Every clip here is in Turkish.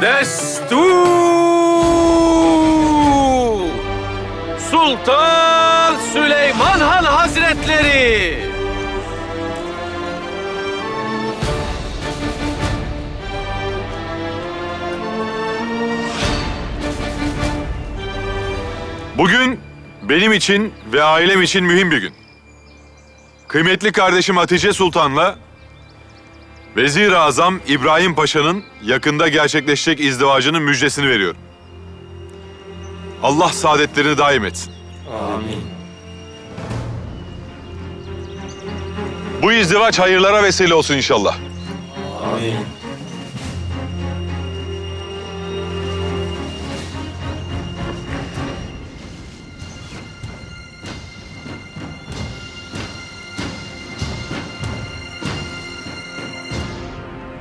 Destur! Sultan Süleyman Han Hazretleri! Bugün benim için ve ailem için mühim bir gün. Kıymetli kardeşim Hatice Sultan'la Vezir-i Azam İbrahim Paşa'nın yakında gerçekleşecek izdivacının müjdesini veriyorum. Allah saadetlerini daim etsin. Amin. Bu izdivaç hayırlara vesile olsun inşallah. Amin.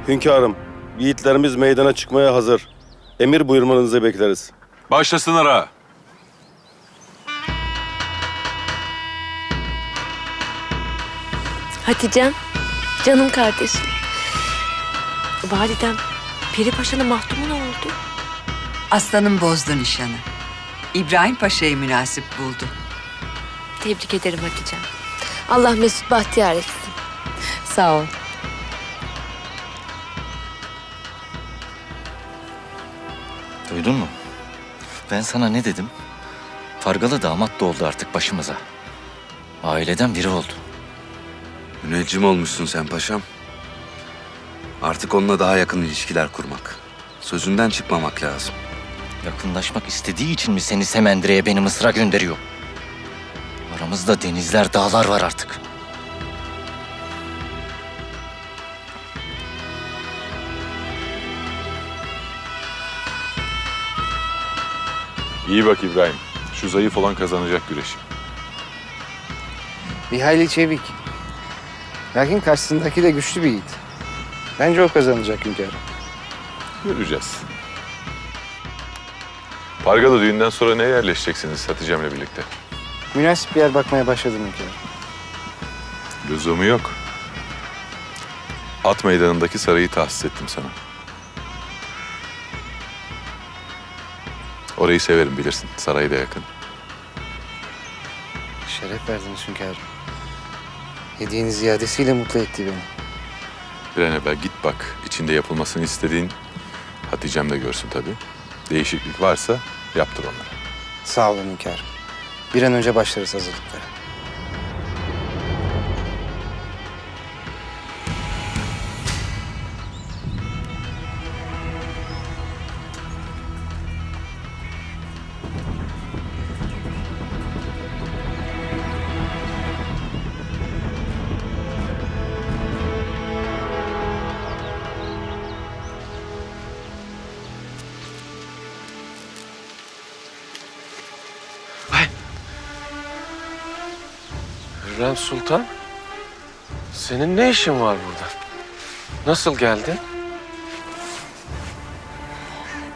Hünkârım, yiğitlerimiz meydana çıkmaya hazır. Emir buyurmanızı bekleriz. Başlasınlar ha. Hatice'm, canım kardeşim. Validem, Piri Paşa'nın mahdumu ne oldu? Aslanım bozdu nişanı. İbrahim Paşa'yı münasip buldu. Tebrik ederim Hatice'm. Allah Mesut bahtiyar etsin. Sağ ol. Ben sana ne dedim? Fargalı damat da oldu artık başımıza. Aileden biri oldu. Müneccim olmuşsun sen paşam. Artık onunla daha yakın ilişkiler kurmak. Sözünden çıkmamak lazım. Yakınlaşmak istediği için mi seni Semendire'ye beni Mısır'a gönderiyor? Aramızda denizler, dağlar var artık. İyi bak İbrahim. Şu zayıf olan kazanacak güreşi. Bir hayli çevik. Lakin karşısındaki de güçlü bir yiğit. Bence o kazanacak hünkârım. Göreceğiz. Pargalı düğünden sonra neye yerleşeceksiniz Hatice'mle birlikte? Münasip bir yer bakmaya başladım hünkârım. Lüzumu yok. At meydanındaki sarayı tahsis ettim sana. Orayı severim bilirsin. Sarayı da yakın. Şeref verdiniz hünkârım. Hediyenin ziyadesiyle mutlu etti beni. Bir an evvel git bak. İçinde yapılmasını istediğin Hatice'm de görsün tabii. Değişiklik varsa yaptır onları. Sağ olun hünkârım. Bir an önce başlarız hazırlıklara. Hürrem Sultan, senin ne işin var burada? Nasıl geldin?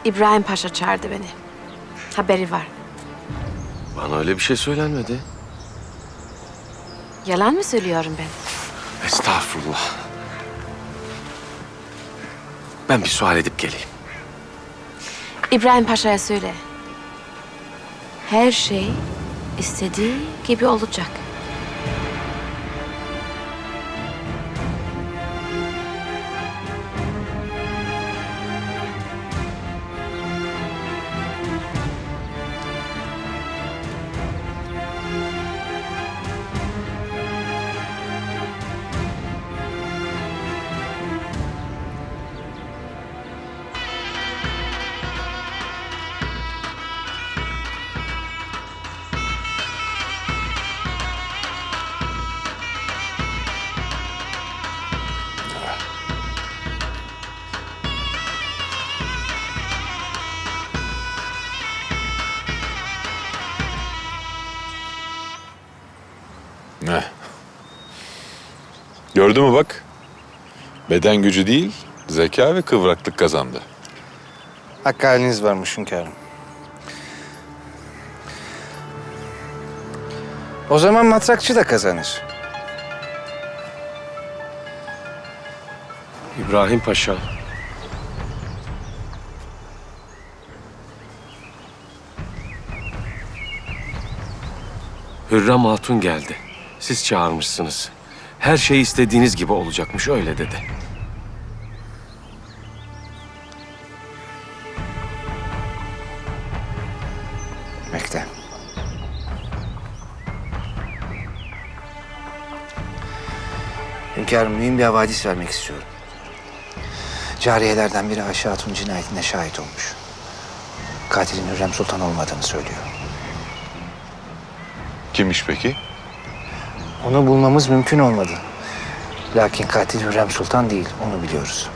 İbrahim Paşa çağırdı beni. Haberi var. Bana öyle bir şey söylenmedi. Yalan mı söylüyorum ben? Estağfurullah. Ben bir sual edip geleyim. İbrahim Paşa'ya söyle. Her şey istediği gibi olacak. Ne? Gördü mü bak? Beden gücü değil, zeka ve kıvraklık kazandı. Hakkı haliniz varmış hünkârım. O zaman matrakçı da kazanır. İbrahim Paşa. Hürrem Hatun geldi. Siz çağırmışsınız. Her şey istediğiniz gibi olacakmış öyle dedi. Bekle. Hünkârım mühim bir havadis vermek istiyorum. Cariyelerden biri Ayşe Hatun cinayetine şahit olmuş. Katilin Hürrem Sultan olmadığını söylüyor. Kimmiş peki? Onu bulmamız mümkün olmadı. Lakin katil Hürrem Sultan değil, onu biliyoruz.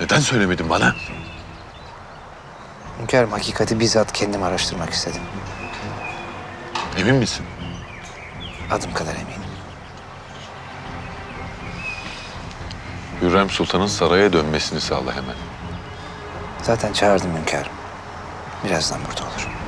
Neden söylemedin bana? Hünkârım hakikati bizzat kendim araştırmak istedim. Emin misin? Adım kadar eminim. Hürrem Sultan'ın saraya dönmesini sağla hemen. Zaten çağırdım hünkârım. Birazdan burada olur.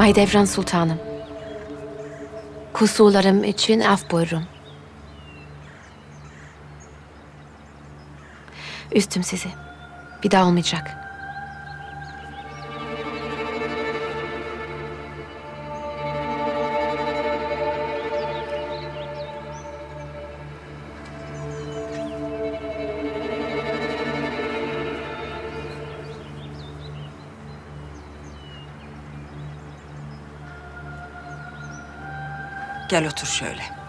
Mahidevran Sultanım. Kusurlarım için af buyurun. Üstüm sizi. Bir daha olmayacak. Gel otur şöyle.